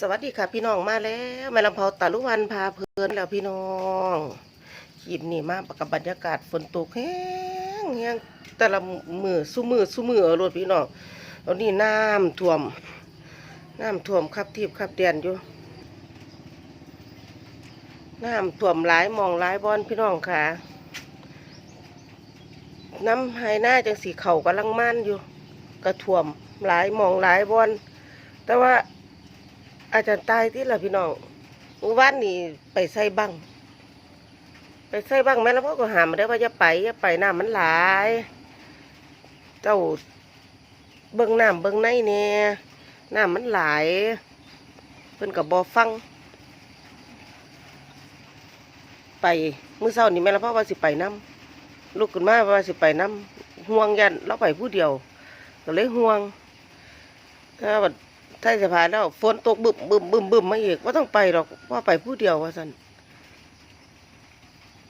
สวัสดีค่ะพี่น้องมาแล้วแม่ลำเพาตาลุวันพาเพลินแล้วพี่น้องคลิปนี้มากับบรรยากาศฝนตกแห้งแห้งแต่ละมือสู้มือสู้มือรถพี่น้องตอนนี้น้ำท่วม น้ำท่วมครับทีบครับเดียนอยู่น้ำท่วมหลายมองหลายบอนพี่น้องค่ะ น้ำไหหน้าจังสีเข่ากำลังมั่นอยู่ กระท่วมหลายมองหลายบอนแต่ว่า อาจารย์ตายที่ละพี่น้องเมื่อวานนี่ไปใส่บังไปใส่บังแม่แล้วพ่อก็หามาได้ว่าจะไปจะไปน้ำมันหลาย เจ้าเบิ้งน้ำเบิ้งในเนี่ยน้ำมันหลายเพิ่นกับบอฟัง ไปมื้อเช้านี่แม่แล้วพ่อว่าสิไปน้ำลูกขึ้นมาว่าสิไปน้ำห่วงยันเราไปผู้เดียวก็เลยห่วงถ้าบัด ถ้าจะผ่านแล้วฝนตกบึมบึมบึมบึมมาอีกว่าต้องไปหรอกว่าไปผู้เดียวว่าสัน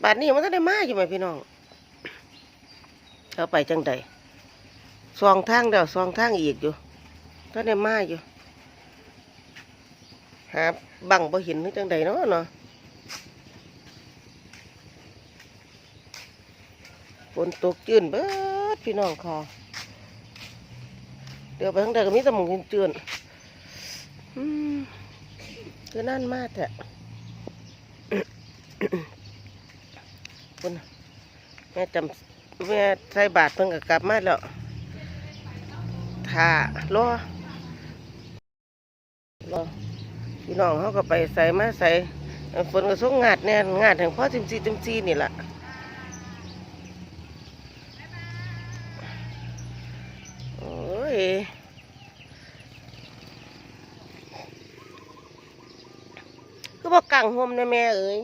บาดนี้มันต้องได้มาอยู่ไหมพี่น้องเราไปจังใดซองทางเดียวซองทางอีกอยู่ถ้าได้มาอยู่หาบังบ่เห็นหรือจังใดเนาะเนาะฝนตกจืนเบิดพี่น้องค่ะเดี๋ยวไปทางใดก็มีแตะมงจืนๆอืม คือนั่นมากแท้คุณแม่จำแม่ใส่บาทเพิ่งก็กลับมาแล้วถ่ารอรอพี่น้องเขาก็ไปใส่มาใส่ฝนก็ส่งงาดเนี่ยงาดแห่งพ่อจิมซีจิมซีนี่แหละโอ้ย ก็ บอกกังหมนะแม่เอ้ย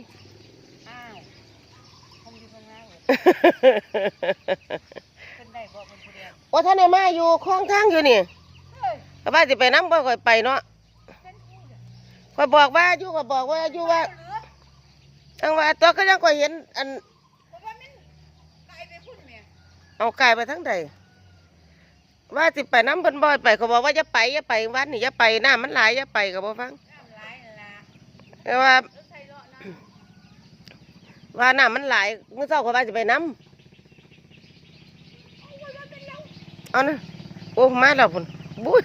อ้าวคงอยู่ข้างหน้าเลยเป็นได้บอกเป็นผู้เดียวว่าท่านในมาอยู่คล้องทางอยู่นี่เฮ้ยก็ว่าสิไปน้ำบ่ค่อยไปเนาะเป็นผู้เดียวค่อยบอกว่าอยู่ก็บอกว่าอยู่ว่าเหลืออังว่าตัวก็ยังค่อยเห็นอันเพราะว่ามันไกลไปพุ่นแม่เอากายไปทั้งใดว่าสิไปน้ำเพิ่นบ่อยไปเขาบอกว่าอย่าไปอย่าไปวันนี้อย่าไปน้ำมันหลายอย่าไปก็บ่ฟัง น้ำไหลายนั่นล่ะ แต่ว่ารถไฟเลาะน้ำว่าน้ำมันหลายมื้อเช้าเขาว่าสิไปน้ำเอานะโอ้มาแล้วพุ่นบุ้ย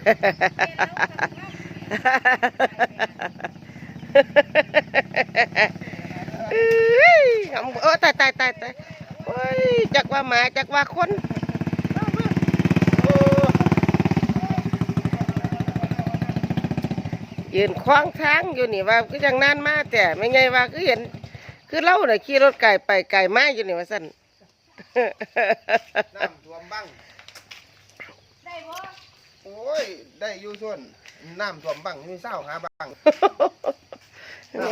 เอ้ยขำเออตายตายตายตายโอ้ยจักว่าหมาจักว่าคนโอ้ ยืนคว้างทางอยู่นี่ว่าก็ยังนานมาแต่ไม่ไงว่าคือเห็น คือเล่าน่ะขี่รถไก่ไปไก่มาอยู่นี่ว่าสั่นน้ำท่วมบ้าง ได้บ่โอ้ย ได้อยู่ส่วนน้ำท่วมบ้างมีเศร้าหาบ้าง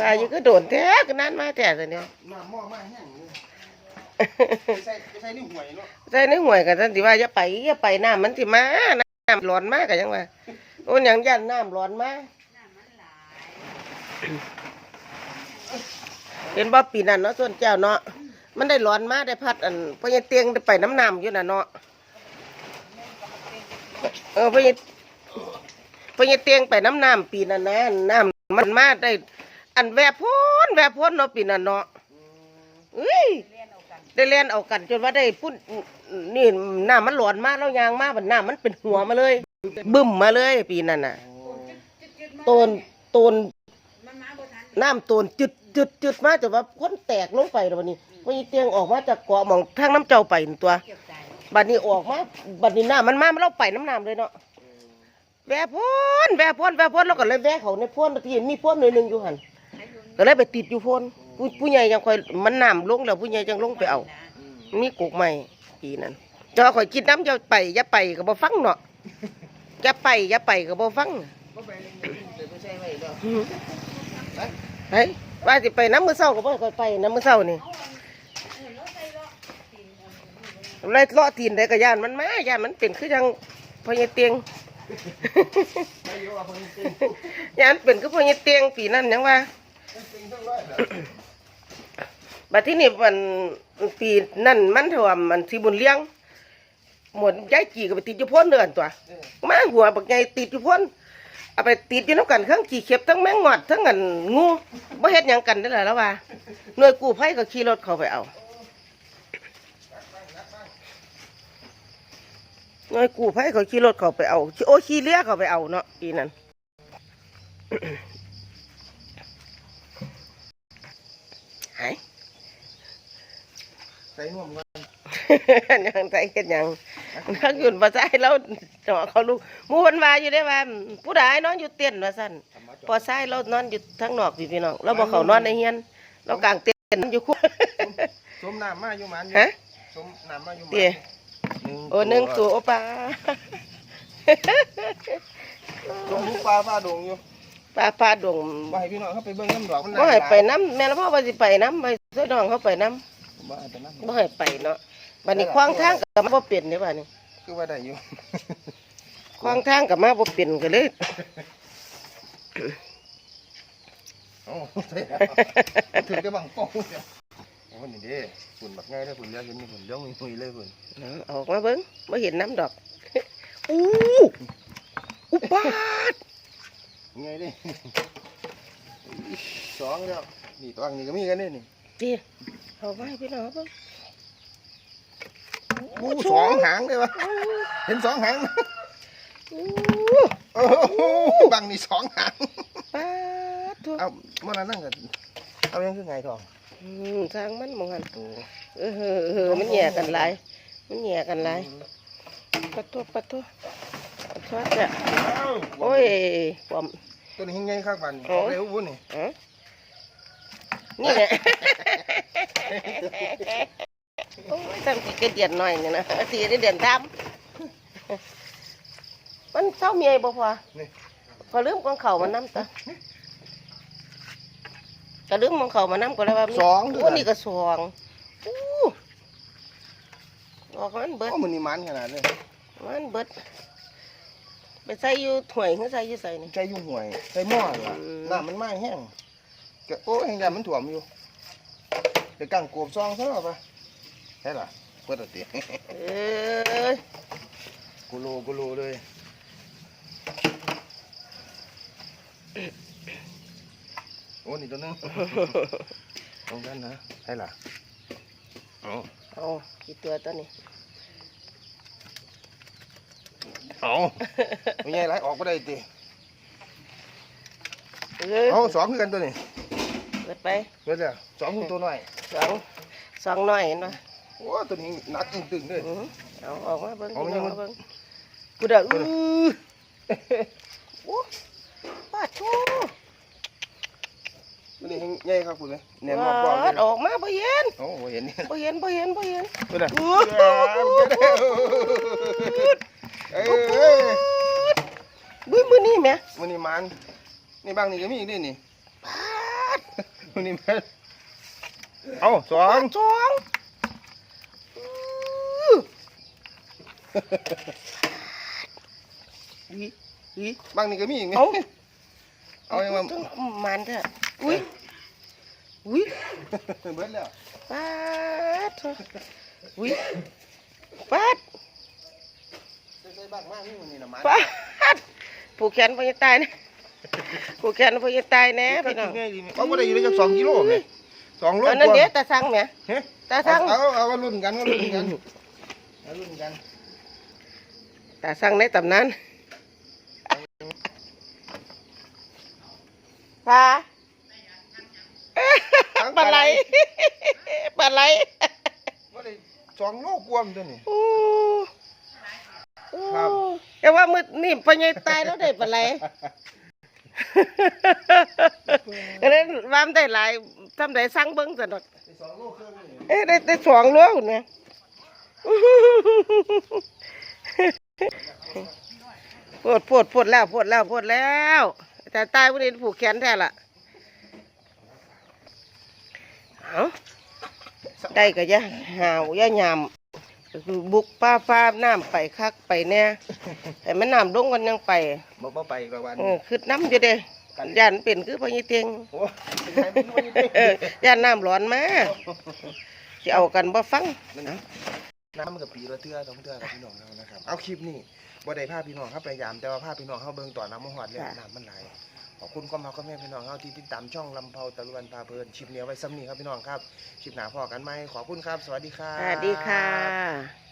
ว่าอยู่ก็โดนแท้ก็นานมาแต่สิเนี่ยน้ำหม้อมาแห้งเลยไปใส่ไปใส่นี่ห่วยเนาะใส่ในห่วยกันท่านสิว่าอย่าไปอย่าไปน้ำมันสิมาน้ำร้อนมากกันยังว่าโอ้ยยังยันน้ำร้อนมากน้ำมันหลาย เห็นบ่ปีนั้นเนาะส่วนเจ้าเนาะมันได้ร้อนมากได้พัดอันพญเตียงได้ไปน้ำน้ำอยู่น่ะเนาะเออพญพญเตียงไปน้ำน้ำปีนั้นนะน้ำมันมาได้ อันแวบพ้นแวบพ้นเนาะปีนั้นเนาะเอ้ยเรียนเอากันได้เล่นเอากันจนว่าได้พุ่นนี่น้ำมันหลอนมากแล้วยางมากแบบน้ำมันเป็นหัวมาเลย บึ้มมาเลย ปีนั้นน่ะจุดๆมาโตนโตนมันมาบ่ทั นน้ำโตนจุดจุดจุดมาแต่ว่าพ้นแตกลงไปแล้ววันนี้พอเตียงออกมาจากเกาะหมองทางน้ำเจ้าไปนั่นตัว เก็บใจบัดนี้ออกมาบัดนี้น้ำมันมามันเราไปน้ำน้ำเลยเนาะแวะพ้นแวะพ้นแวะพ้นแล้วก็เลยแวะเขาในพ้นที่เห็นมีพ้นหน่อยหนึงอยู่หันให้ดูก็เลยไปติดอยู่พ้นผู้ผู้ใหญ่ยังคอยมันน้ำลงแล้วผู้ใหญ่ยังลงไปเอา นะมีกุกใหม่ปีนั้นจะข่อยกินน้ำจะไปอย่าไปก็บ่ฟังเนาะอย่าไปอย่าไปก็บ่ฟังก็ไปเดี๋ยวไปใส่ไว้เนาะ ไปว่าสิไปน้ำมือเศร้าก็บ่ค่อยไปน้ำมือเศร้านี่เอาอันเออรเลาะตีนอันนี้เลยเลาะตีนได้ก็ย่านมันมาย่านมันเป็นคือจังพอใหญ่เตียงย่านจริงย่านเป็นคือพอใหญ่เตียงปีนั้นยังว่าบัดที่นี่มันปีนั่นมันถ่วมมันสิบุญเลี้ยงหมดยายจีก็ไปติดอยู่พ้นเดือนตัวมาหัวบักใหญ่ติดอยู่พ้น เอาไปติดอยู่น้ำกันเครื่องขี่เข็บทั้งแมงงอดทั้งอันงูบ่เฮ็ดหยังกันได้แหละแล้วว่าหน่วยกู้ภัยก็ขี่รถเข้าไปเอาหน่วยกู้ภัยก็ขี่รถเข้าไปเอาโอ้ขี่เรือเข้าไปเอาเนาะปีนั้นหายใส่น่วมกันยังใจเฮ็ดหยัง นักยุ่นบ่ใจเราเจาะเขาลูกหมู่เพิ่นว่าอยู่ได้ว่า ผู้ใดนอนอยู่เต็นท์ว่าซั่นพอซ้ายเรานอนอยู่ทางนอกพี่พี่น้องเราบ่เข้านอนในเฮียน เรากางเต็นท์อยู่คู่สมน้ำมาอยู่มันอยู่ฮะสมน้ำมาอยู่มันเตี๋ยโอ้หนึ่งตัวโอปลาสมลูกปลาปลาดงอยู่ปลาปลาดงบ่ให้พี่น้องเขาไปเบิ่งน้ำดอกมันบ่ให้ไปน้ำแม่ละพ่อว่าสิไปน้ำไปช่วยน้องเขาไปน้บ่ให้ไปน้ำบ่ให้ไปเนาะ บัดนี้ขวางทางก็มาบ่เป็นเด้บัดนี้ำคือว่าได้อยู่ขวางทางก็มาบ่เป็นก็เลยโอ้ใช่แล้วถือได้บังโป้งเนี่ยโอ้นี่เด้ฝุ่นแบบง่ายเลยฝุ่นเลี้ยงเห็นมีฝุ่นเลี้ยงมีฝุ่นเลยฝุ่นเอาออกมาเบิ่งบ่เห็นน้ำดอกอู้อุปาดง่ายเด้สองแล้วนี่ตัวนี้ก็มีกันเด้นี่เตี๋ยเอาไว้พี่น้องเบิ่ง อู้สองหางเลยวะเห็นสองหางอู้โอ้โหบังนี่สองหางปาดทุกเอาเมื่อนั้นนั่งกันเอายังคือไงทองอืมทางมันมองหันเออเออเออมันแย่กันหลายมันแย่กันหลายปะตัวปะตัวปะตัวเนี่ยโอ้ยความตัวนี้ยังไงครับบันโอ้เร็วบุญนี่ฮะนี่แหละ โอ้ยทำกี่กระเดียนหน่อยเนี่ยนะสีได้เดียนทำมันเศร้าเมียบ่พอนี่พอลืมของเขามันน้ำตาก็ลืมของเขามันน้ำก็เลยว่ามีสองโอ้นี่ก็สองอู้ออกมันเบิดโอ้มันนี่มันขนาดเลยมันเบิดไปใส่อยู่ถ้วยหรือใส่อยู่ใส่นี่ใจยุ่งห่วยใจหม้อล่ะอืมน้ำมันไหม้แห้งก็โอ้แห้งยามันถ่วมอยู่เดี๋ยวกังกบซองซะหน่อยปะ ใช่ล่ะเปิดตัวเตี๋ยเอ้ยกูโลกูโลเลยโอ้นี่ตัวนึงตรงนั้นนะใช่ล่ะเอาเอากี่ตัวตัวนี้เอาไม่ใช่ไรออกก็ได้ติเอ้ยเอาสองคือกันตัวนี้เปิดไปเดี๋ยวเดี๋ยวสองคือตัวน้อยสองสองหน่อยเห็นปะ โอ้ตัวนี้หนักตึงๆเลย อื้อเอาออกมาเบิ้งเอาพี่มาน้องยังมา เบิ้งกูด่าอื้อโอ้ปาดโชตัวนี้ใหญ่ครับคุณเลยแหนมปรอบๆเลายดออกมาบ่เห็นโอ้โหเห็นนี่บ่เห็นบ่เห็นบ่เห็น ตัวน่ะอู้เอ้ยเอ้ยบุ้ยมือนี่แหม่มันนี่มันนี่บางนี่ก็มีอีกนี่นี่ปาดมันนี่มันเอาสอปางดสองอื้อ อุ้ยอุ้ยบางนี่ก็มีอีกนี่เอาเอายังมาต้องมันเถอะอุ้ยอุ้ยเบิดแล้วปาดเถอะอุ้ยปาดใส่บ้างมากนี่มันนี่นะมันปาดผูกแขนพอจะตายนะผูกแขนพอจะตายแน่พี่น้องง่ายดีนี่เอาบ่ได้อยู่ได้จักสองกิโลไหมสองโลอันนั้นกว่าเดี๋ยวตาสั่งแหมเฮ้ตาสั่งเอาเอาเอารุ่นกันเอารุ่นกันเอารุ่นกัน ตาสั่งในตำนานปลาปลาไหลปลาไหลบ่ได้สองโลกว่ามันตัวนี้โอ้โอ้ครับแต่ว่ามือนี่พอใหญตายแล้วได้ปลาไหลก็เลยวามนได้หลายทำได้สั่งเบิ้งสนุกสองโลครึ่งนี่เอ๊ะได้ได้สองเล้วนะ ปวดปวดปวดแล้วปวดแล้วปวดแล้วแต่ตายวันนี้ผูกแขนแท้ละเอาได้ก็อย่าหาวอย่ายามบุกป้าฟ้าน้ำไปคักไปแน่แต่มันน้ำลงกันยังไปบ่บ่ไปกว่าวันเออคือน้ำอยู่เด้ยันเป็นคือพญเตียงโอ้เป็นไงเป็นไงเออย่านน้ำร้อนมาสิเอากันบ่ฟัง น้ำมันกับปีละเทื่อสองเทื่อกับพี่น้องเรานะครับ เอาคลิปนี้บ่ได้ภาพี่น้องเข้าไปยามแต่ว่าภาพี่น้องเข้าเบิ่งต่อน้ำมหอดเลยน้ำมันไหลขอบคุณก็มาก็แม่พี่น้องเขาที่ติดตามช่องลำเพาตะลุวันพาเพลินคลิปเนี้ยไว้ซ้ำนี้ครับพี่น้องครับคลิปหนาพอกันไหมขอบคุณครับ สวัสดีครับสวัสดีค่ะ